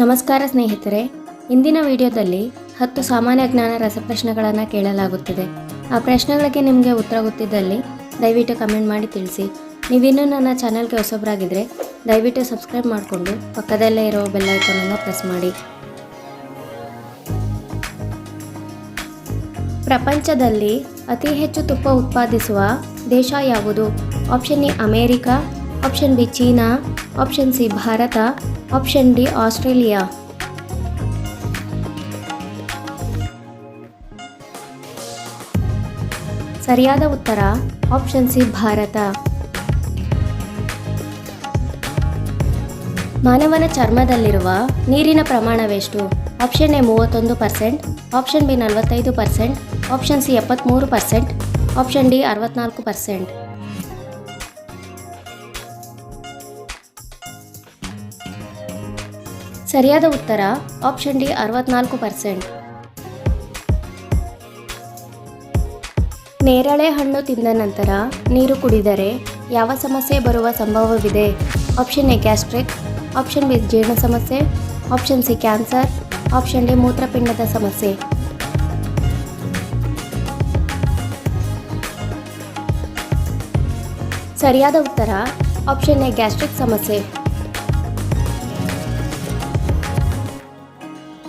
ನಮಸ್ಕಾರ ಸ್ನೇಹಿತರೆ. ಇಂದಿನ ವಿಡಿಯೋದಲ್ಲಿ ಹತ್ತು ಸಾಮಾನ್ಯ ಜ್ಞಾನ ರಸಪ್ರಶ್ನೆಗಳನ್ನು ಕೇಳಲಾಗುತ್ತದೆ. ಆ ಪ್ರಶ್ನೆಗಳಿಗೆ ನಿಮಗೆ ಉತ್ತರ ಗೊತ್ತಿದ್ದಲ್ಲಿ ದಯವಿಟ್ಟು ಕಮೆಂಟ್ ಮಾಡಿ ತಿಳಿಸಿ. ನೀವಿನ್ನೂ ನನ್ನ ಚಾನಲ್ಗೆ ಹೊಸಬರಾಗಿದ್ದರೆ ದಯವಿಟ್ಟು ಸಬ್ಸ್ಕ್ರೈಬ್ ಮಾಡಿಕೊಂಡು ಪಕ್ಕದಲ್ಲೇ ಇರೋ ಐಕನನ್ನು ಪ್ರೆಸ್ ಮಾಡಿ. ಪ್ರಪಂಚದಲ್ಲಿ ಅತಿ ಹೆಚ್ಚು ತುಪ್ಪ ಉತ್ಪಾದಿಸುವ ದೇಶ ಯಾವುದು? Option A America, option B China, option C Bharat option D Australia ಸರಿಯಾದ ಉತ್ತರ ಆಪ್ಷನ್ ಸಿ ಭಾರತ. ಮಾನವನ ಚರ್ಮದಲ್ಲಿರುವ ನೀರಿನ ಪ್ರಮಾಣವೆಷ್ಟು? ಆಪ್ಷನ್ ಎ ಮೂವತ್ತೊಂದು ಪರ್ಸೆಂಟ್ ಆಪ್ಷನ್ ಬಿ ನಲವತ್ತೈದು ಪರ್ಸೆಂಟ್ ಆಪ್ಷನ್ ಸಿ ಎಪ್ಪತ್ತ್ಮೂರು ಪರ್ಸೆಂಟ್ ಆಪ್ಷನ್ ಡಿ ಅರವತ್ನಾಲ್ಕು ಪರ್ಸೆಂಟ್ ಸರಿಯಾದ ಉತ್ತರ ಆಪ್ಷನ್ ಡಿ ಅರವತ್ನಾಲ್ಕು ಪರ್ಸೆಂಟ್ ನೇರಳೆ ಹಣ್ಣು ತಿಂದ ನಂತರ ನೀರು ಕುಡಿದರೆ ಯಾವ ಸಮಸ್ಯೆ ಬರುವ ಸಂಭವವಿದೆ? Option A gastric option B ಜೀರ್ಣ ಸಮಸ್ಯೆ option C cancer option D ಮೂತ್ರಪಿಂಡದ ಸಮಸ್ಯೆ. ಸರಿಯಾದ ಉತ್ತರ ಆಪ್ಷನ್ ಎ ಗ್ಯಾಸ್ಟ್ರಿಕ್ ಸಮಸ್ಯೆ.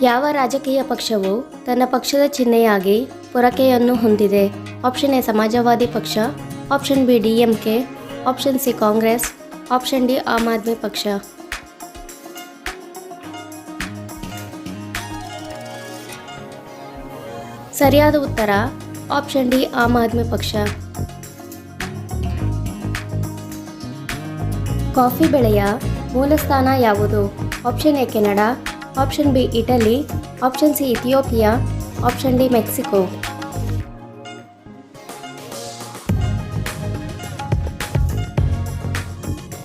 ಯಾವ ರಾಜಕೀಯ ಪಕ್ಷವು ತನ್ನ ಪಕ್ಷದ ಚಿಹ್ನೆಯಾಗಿ ಪೊರಕೆಯನ್ನು ಹೊಂದಿದೆ. ಆಪ್ಷನ್ ಎ ಸಮಾಜವಾದಿ ಪಕ್ಷ, option B D M K, option C Congress, option D Aam Aadmi ಪಕ್ಷ. ಸರಿಯಾದ ಉತ್ತರ, ಆಪ್ಷನ್ ಡಿ ಆಮ್ ಆದ್ಮಿ ಪಕ್ಷ. ಕಾಫಿ ಬೆಳೆಯ ಮೂಲಸ್ಥಾನ ಯಾವುದು? Option A Canada option B Italy option C Ethiopia option D Mexico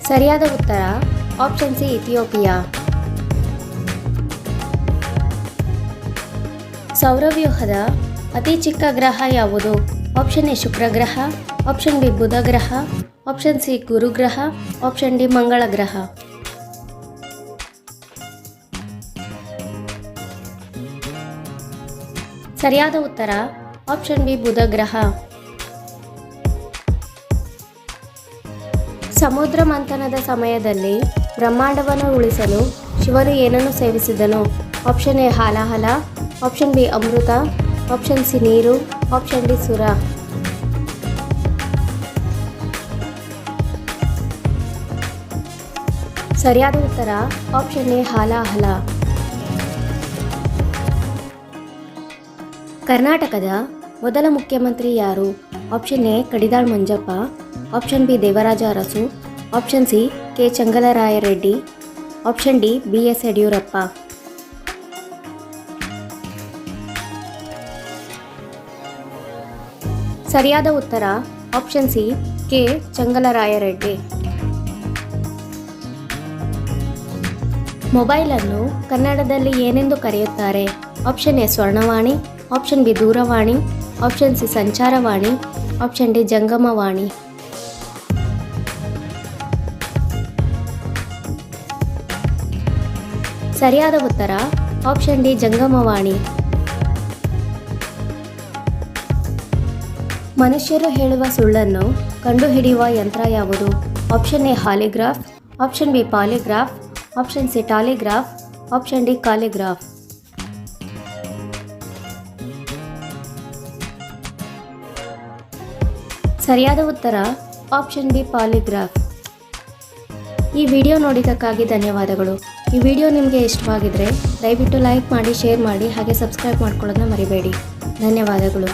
ಸರಿಯಾದ ಉತ್ತರ. ಆಪ್ಷನ್ ಸಿ ಇಥಿಯೋಪಿಯಾ ಸೌರವ್ಯೂಹದ ಅತಿ ಚಿಕ್ಕ ಗ್ರಹ ಯಾವುದು? ಆಪ್ಷನ್ ಎ ಶುಕ್ರ ಗ್ರಹ ಆಪ್ಷನ್ ಬಿ ಬುಧ ಗ್ರಹ. ಆಪ್ಷನ್ ಸಿ ಗುರುಗ್ರಹ. ಆಪ್ಷನ್ ಡಿ ಮಂಗಳ ಗ್ರಹ ಸರಿಯಾದ ಉತ್ತರ ಆಪ್ಷನ್ ಬಿ ಬುಧ ಗ್ರಹ ಸಮುದ್ರ ಮಂಥನದ ಸಮಯದಲ್ಲಿ ಬ್ರಹ್ಮಾಂಡವನ್ನು ಉಳಿಸಲು ಶಿವನು ಏನನ್ನು ಸೇವಿಸಿದನು? ಆಪ್ಷನ್ ಎ ಹಾಲಾಹಲ ಆಪ್ಷನ್ ಬಿ ಅಮೃತ ಆಪ್ಷನ್ ಸಿ ನೀರು ಆಪ್ಷನ್ ಡಿ ಸುರ. ಸರಿಯಾದ ಉತ್ತರ ಆಪ್ಷನ್ ಎ ಹಾಲಾಹಲ. ಕರ್ನಾಟಕದ ಮೊದಲ ಮುಖ್ಯಮಂತ್ರಿ ಯಾರು? Option A Kadidal Manjappa option B Devaraja Arasu option C K Changalarayareddy option D B S Yediyurappa. ಸರಿಯಾದ ಉತ್ತರ ಆಪ್ಷನ್ ಸಿ ಕೆ ಚಂಗಲರಾಯರೆಡ್ಡಿ. ಮೊಬೈಲನ್ನು ಕನ್ನಡದಲ್ಲಿ ಏನೆಂದು ಕರೆಯುತ್ತಾರೆ? ಆಪ್ಷನ್ ಎ ಸ್ವರ್ಣವಾಣಿ ಆಪ್ಷನ್ ಬಿ ದೂರವಾಣಿ ಆಪ್ಷನ್ ಸಿ ಸಂಚಾರವಾಣಿ ಆಪ್ಷನ್ ಡಿ ಜಂಗಮವಾಣಿ ಸರಿಯಾದ ಉತ್ತರ ಆಪ್ಷನ್ ಡಿ ಜಂಗಮವಾಣಿ ಮನುಷ್ಯರು ಹೇಳುವ ಸುಳ್ಳನ್ನು ಕಂಡುಹಿಡಿಯುವ ಯಂತ್ರ ಯಾವುದು? Option A holograph option B polygraph option C taligraph option D calligraph ಸರಿಯಾದ ಉತ್ತರ ಆಪ್ಷನ್ ಬಿ ಪಾಲಿಗ್ರಾಫ್ ಈ ವಿಡಿಯೋ ನೋಡಿದ್ದಕ್ಕಾಗಿ ಧನ್ಯವಾದಗಳು. ಈ ವಿಡಿಯೋ ನಿಮಗೆ ಇಷ್ಟವಾಗಿದ್ದರೆ ದಯವಿಟ್ಟು ಲೈಕ್ ಮಾಡಿ ಶೇರ್ ಮಾಡಿ, ಹಾಗೆ ಸಬ್ಸ್ಕ್ರೈಬ್ ಮಾಡ್ಕೊಳ್ಳೋದನ್ನ ಮರಿಬೇಡಿ. ಧನ್ಯವಾದಗಳು.